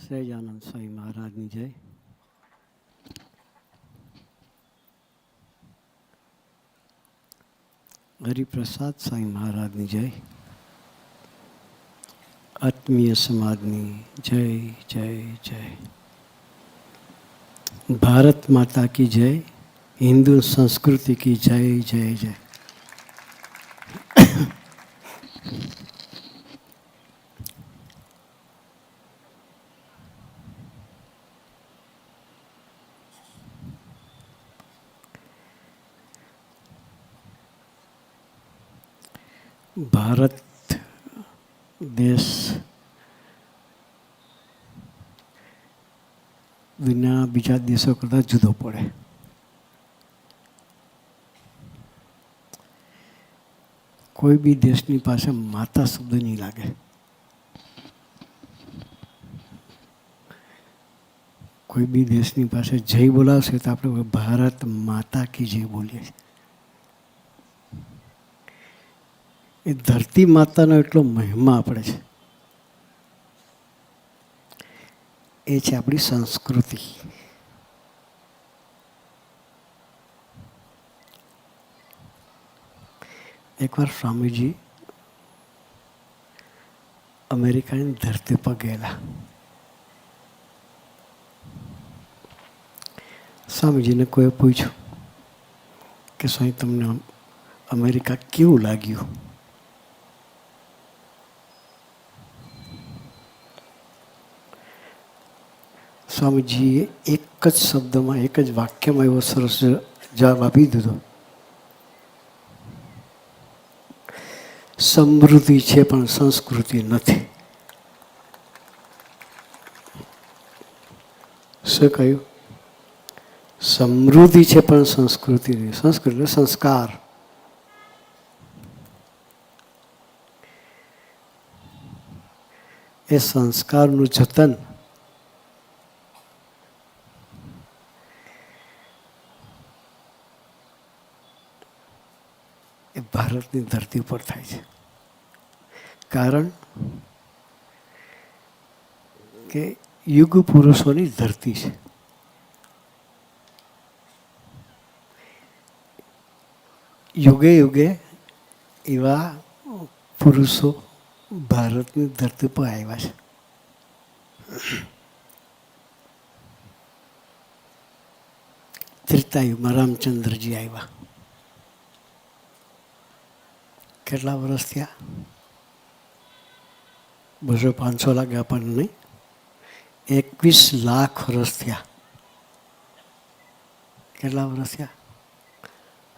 સહેજાનંદ સ્વામી મહારાજની જય હરિપ્રસાદ સ્વામી મહારાજની જય આત્મીય સમાજની જય જય જય ભારત માતા કી જય હિન્દુ સંસ્કૃતિ કી જય જય જય ભારત દેશ દુનિયાના બીજા દેશો કરતાં જુદો પડે કોઈ બી દેશની પાસે માતા શબ્દ નહીં લાગે કોઈ બી દેશની પાસે જય બોલાવશે તો આપણે ભારત માતા કી જય બોલીએ છીએ એ ધરતી માતાનો એટલો મહિમા આપણે છે. એ છે આપણી સંસ્કૃતિ. એકવાર સ્વામીજી અમેરિકાની ધરતી પર ગયેલા. સ્વામીજીને કોઈએ પૂછ્યું કે સ્વામી, તમને અમેરિકા કેવું લાગ્યું? સ્વામીજીએ એક જ શબ્દમાં એક જ વાક્યમાં એવો સરસ જવાબ આપી દીધો સમૃદ્ધિ છે પણ સંસ્કૃતિ નથી શું કહ્યું સમૃદ્ધિ છે પણ સંસ્કૃતિ નહીં સંસ્કૃતિ એટલે સંસ્કાર એ સંસ્કારનું જતન એ ભારતની ધરતી ઉપર થાય છે. કારણ કે યુગ પુરુષોની ધરતી છે. યુગે યુગે એવા પુરુષો ભારતની ધરતી પર આવ્યા છે. ત્રેતાયુગમાં રામચંદ્રજી આવ્યા. કેટલા વર્ષ થયા? બસો પાંચસો લાગ્યા પણ નહીં? એકવીસ લાખ વર્ષ થયા. કેટલા વર્ષ થયા?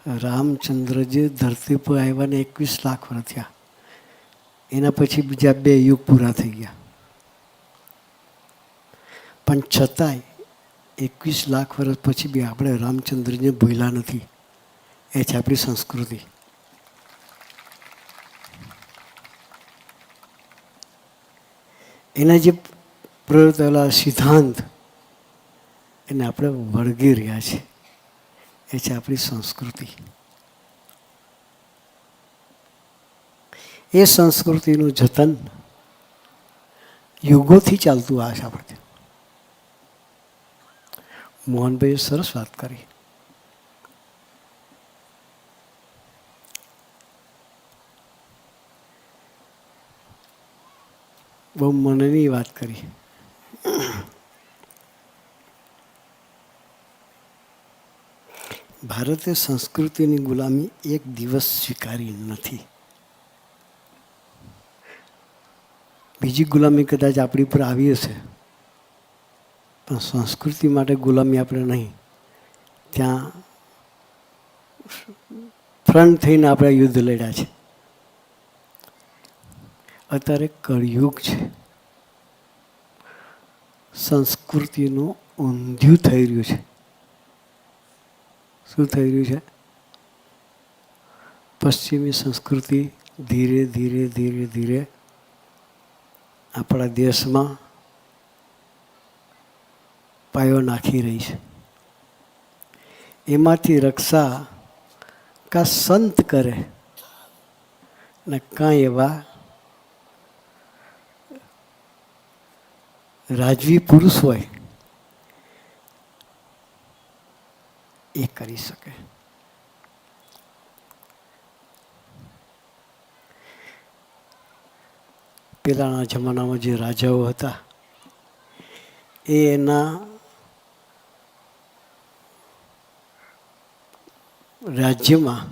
રામચંદ્રજી ધરતી પર આવ્યા ને એકવીસ લાખ વર્ષ થયા. એના પછી બીજા બે યુગ પૂરા થઈ ગયા. પણ છતાંય એકવીસ લાખ વર્ષ પછી બી આપણે રામચંદ્રજીને ભૂલ્યા નથી. એ છે આપણી સંસ્કૃતિ. એના જે પ્રયોગેલા સિદ્ધાંત એને આપણે વળગી રહ્યા છે. એ છે આપણી સંસ્કૃતિ. એ સંસ્કૃતિનું જતન યુગોથી ચાલતું આ છે આપણે. મોહનભાઈએ સરસ વાત કરી. બહુ મનની વાત કરી. ભારતે સંસ્કૃતિની ગુલામી એક દિવસ સ્વીકારી નથી. બીજી ગુલામી કદાચ આપણી પર આવી હશે. પણ સંસ્કૃતિ માટે ગુલામી આપણે નહીં. ત્યાં ફ્રન્ટ થઈને આપણે યુદ્ધ લડ્યા છે. અત્યારે કળયુગ છે. સંસ્કૃતિનું ઊંધ્યું થઈ રહ્યું છે. શું થઈ રહ્યું છે? પશ્ચિમી સંસ્કૃતિ ધીરે ધીરે ધીરે ધીરે આપણા દેશમાં પાયો નાખી રહી છે. એમાંથી રક્ષા કા સંત કરે ને કાંઈ એવા રાજવી પુરુષ હોય, એ કરી શકે. પેલાના જમાનામાં જે રાજાઓ હતા, એ એના રાજ્યમાં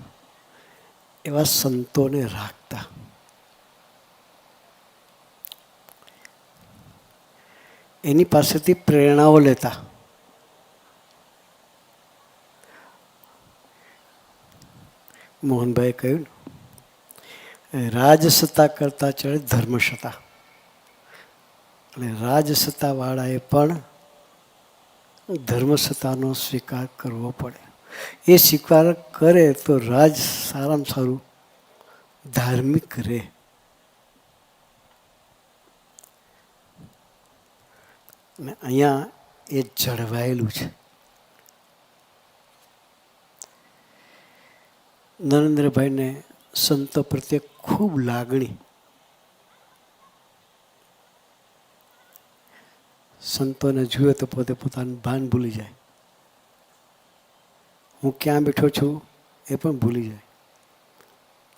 એવા સંતોને રાખતા. એની પાસેથી પ્રેરણાઓ લેતા. મોહનભાઈએ કહ્યું રાજસત્તા કરતાં ચડે ધર્મસત્તા. અને રાજસત્તાવાળાએ પણ ધર્મસત્તાનો સ્વીકાર કરવો પડે. એ સ્વીકાર કરે તો રાજ સારામાં સારું ધાર્મિક રહે. અને અહીંયા એ જળવાયેલું છે. નરેન્દ્રભાઈને સંતો પ્રત્યે ખૂબ લાગણી. સંતોને જુએ તો પોતે પોતાનું ભાન ભૂલી જાય. હું ક્યાં બેઠો છું એ પણ ભૂલી જાય.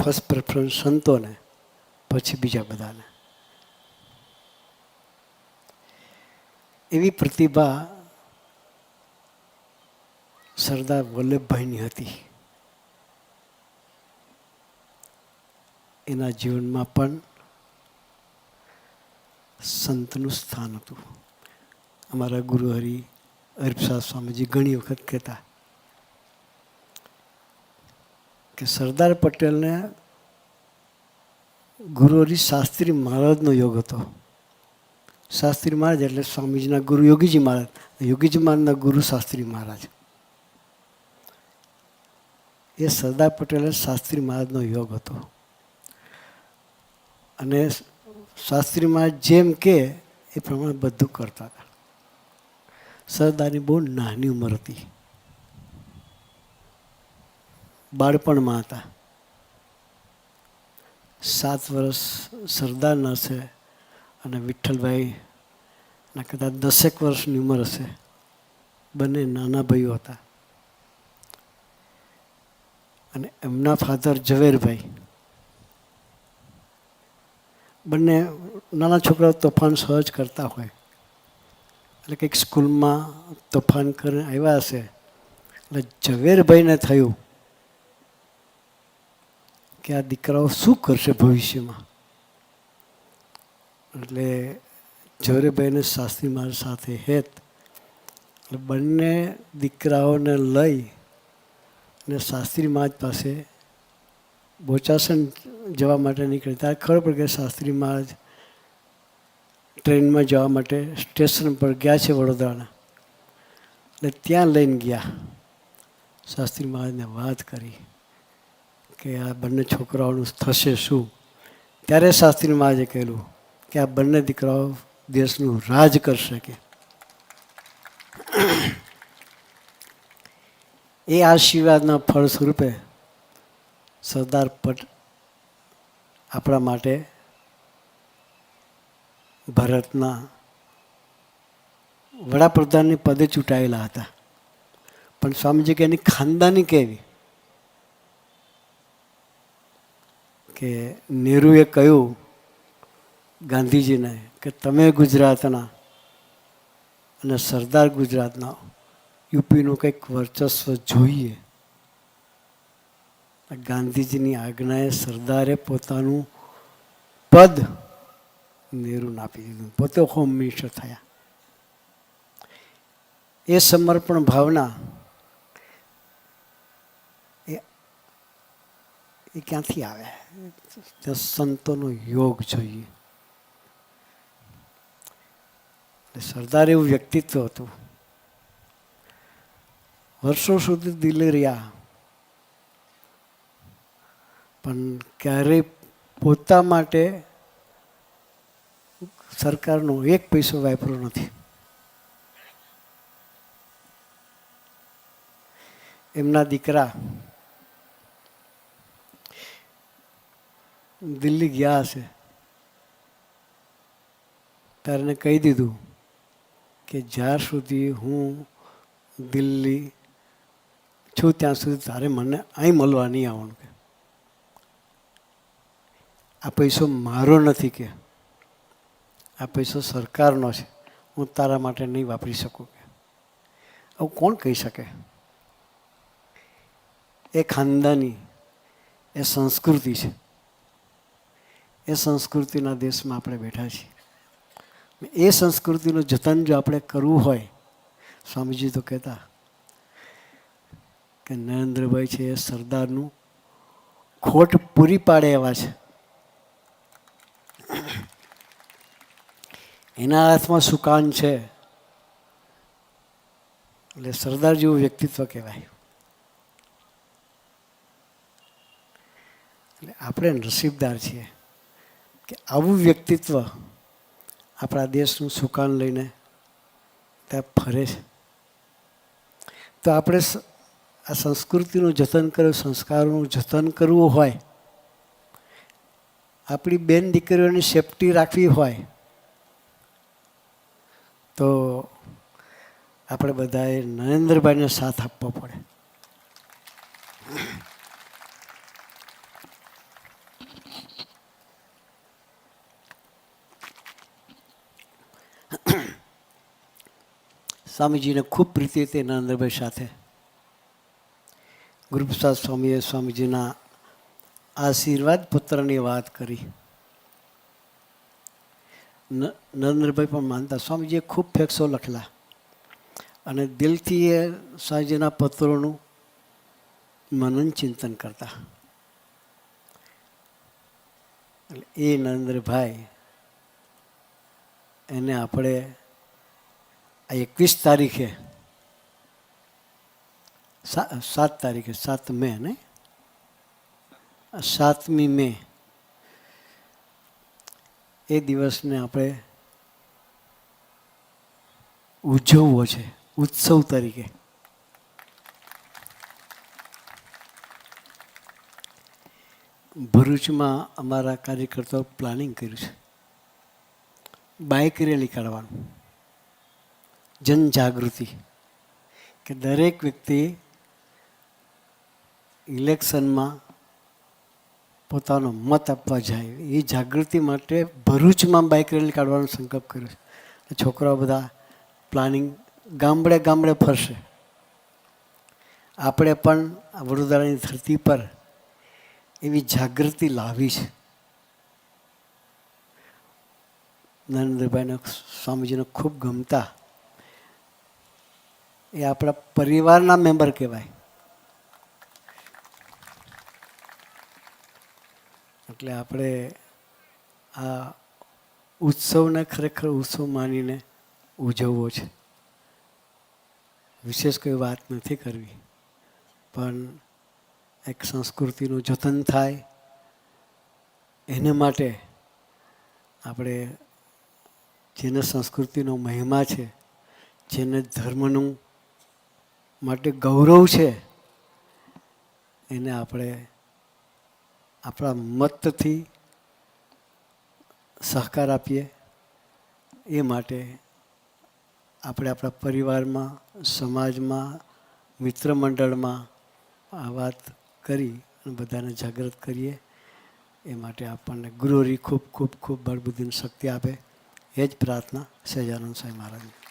ફર્સ્ટ પ્રેફરન્સ સંતોને, પછી બીજા બધાને. એવી પ્રતિભા સરદાર વલ્લભભાઈની હતી. એના જીવનમાં પણ સંતનું સ્થાન હતું. અમારા ગુરુ હરિ હરિપ્રસાદ સ્વામીજી ઘણી વખત કહેતા કે સરદાર પટેલને ગુરુ હરિ શાસ્ત્રી મહારાજનો યોગ હતો. શાસ્ત્રી મહારાજ, એટલે સ્વામીજીના ગુરુ યોગીજી મહારાજ. યોગીજી મહારાજના ગુરુ શાસ્ત્રી મહારાજ. એ સરદાર પટેલે શાસ્ત્રી મહારાજનો યોગ હતો. અને શાસ્ત્રી મહારાજ જેમ કે એ પ્રમાણે બધું કરતા હતા. સરદારની બહુ નાની ઉંમર હતી. બાળપણમાં હતા. સાત વર્ષ સરદારના છે અને વિઠ્ઠલભાઈ ના કદાચ દસેક વર્ષની ઉંમર હશે. બંને નાના ભાઈઓ હતા. અને એમના ફાધર ઝવેરભાઈ. બંને નાના છોકરાઓ તોફાન સહજ કરતા હોય. એટલે કંઈક સ્કૂલમાં તોફાન કરીને આવ્યા હશે. એટલે ઝવેરભાઈને થયું કે આ દીકરાઓ શું કરશે ભવિષ્યમાં? એટલે ઝવેરભાઈને શાસ્ત્રી મારી સાથે હેત. એટલે બંને દીકરાઓને લઈ અને શાસ્ત્રી મહારાજ પાસે બોચાસન જવા માટે નીકળી. ત્યારે ખબર પડી કે શાસ્ત્રી મહારાજ ટ્રેનમાં જવા માટે સ્ટેશન પર ગયા છે વડોદરાના. એટલે ત્યાં લઈને ગયા. શાસ્ત્રી મહારાજને વાત કરી કે આ બંને છોકરાઓનું થશે શું? ત્યારે શાસ્ત્રી મહારાજે કહેલું કે આ બંને દીકરાઓ દેશનું રાજ કરી શકે એ આશીર્વાદના ફળ સ્વરૂપે સરદાર પટ આપણા માટે ભારતના વડાપ્રધાનની પદે ચૂંટાયેલા હતા. પણ સ્વામીજી કે એની ખાનદાની કેવી? કે નહેરુએ કહ્યું ગાંધીજીને કે તમે ગુજરાતના અને સરદાર ગુજરાતના યુપીનું કંઈક વર્ચસ્વ જોઈએ. ગાંધીજીની આજ્ઞાએ સરદારે પોતાનું પદ નહેરુને આપી દીધું. પોતે હોમ મિનિસ્ટર થયા. એ સમર્પણ ભાવના એ એ ક્યાંથી આવે? ત્યાં સંતોનો યોગ જોઈએ એટલે સરદાર એવું વ્યક્તિત્વ હતું. વર્ષો સુધી દિલ્હી રહ્યા. પણ ક્યારેય પોતા માટે સરકારનો એક પૈસો વાપરો નથી. એમના દીકરા દિલ્હી ગયા હશે. ત્યારે એને કહી દીધું કે જ્યાં સુધી હું દિલ્હી છું, ત્યાં સુધી તારે મને અહીં મળવા નહીં આવવાનું કે. આ પૈસો મારો નથી કે. આ પૈસો સરકારનો છે. હું તારા માટે નહીં વાપરી શકું કે. આવું કોણ કહી શકે? એ ખાનદાની, એ સંસ્કૃતિ છે. એ સંસ્કૃતિના દેશમાં આપણે બેઠા છીએ. એ સંસ્કૃતિનું જતન જો આપણે કરવું હોય, સ્વામીજી તો કહેતા કે નરેન્દ્રભાઈ છે એ સરદારનું ખોટ પૂરી પાડે એવા છે. એના હાથમાં સુકાન છે? એટલે સરદાર જેવું વ્યક્તિત્વ કહેવાય. એટલે આપણે નસીબદાર છીએ કે આવું વ્યક્તિત્વ આપણા દેશનું સુકાન લઈને ત્યાં ફરે છે. તો આપણે આ સંસ્કૃતિનું જતન કરવું સંસ્કારોનું જતન કરવું હોય, આપણી બેન દીકરીઓની સેફટી રાખવી હોય, તો આપણે બધાએ નરેન્દ્રભાઈને સાથ આપવો પડે. સ્વામીજીને ખૂબ પ્રીતિ હતી નરેન્દ્રભાઈ સાથે. ગુરુપ્રસાદ સ્વામીએ સ્વામીજીના આશીર્વાદ પુત્રની વાત કરી. નરેન્દ્રભાઈ પણ માનતા, સ્વામીજીએ ખૂબ ફેક્સો લખેલા. અને દિલથી એ સ્વામીજીના પત્રોનું મનન ચિંતન કરતા. એટલે એ નરેન્દ્રભાઈ, એને આપણે આ એકવીસ તારીખે. સાત તારીખે, સાત મે ને સાતમી મે. એ દિવસને આપણે ઉજવવો છે, ઉત્સવ તરીકે. ભરૂચમાં અમારા કાર્યકર્તાઓ પ્લાનિંગ કર્યું છે. બાઇક રેલી કાઢવાનું. જનજાગૃતિ, કે દરેક વ્યક્તિ ઇલેક્શનમાં પોતાનો મત આપવા જાય. એ જાગૃતિ માટે ભરૂચમાં બાઇક રેલી કાઢવાનો સંકલ્પ કર્યો છે. છોકરાઓ બધા પ્લાનિંગ ગામડે ગામડે ફરશે. આપણે પણ વડોદરાની ધરતી પર એવી જાગૃતિ લાવી છે. નરેન્દ્રભાઈને સ્વામીજીને ખૂબ ગમતા એ આપણા પરિવારના મેમ્બર કહેવાય. એટલે આપણે આ ઉત્સવને ખરેખર ઉત્સવ માનીને ઉજવવો છે. વિશેષ કોઈ વાત નથી કરવી. પણ એક સંસ્કૃતિનું જતન થાય એને માટે આપણે જેને સંસ્કૃતિનો મહિમા છે, જેને ધર્મનું માટે ગૌરવ છે, એને આપણે આપણા મતથી સહકાર આપીએ. એ માટે આપણે આપણા પરિવારમાં, સમાજમાં મિત્ર મંડળમાં આ વાત કરી અને બધાને જાગૃત કરીએ. એ માટે આપણને ગુરુરી ખૂબ ખૂબ ખૂબ બળબુદ્ધિની શક્તિ આપે. એ જ પ્રાર્થના સહેજાનંદ સ્વામી મહારાજની.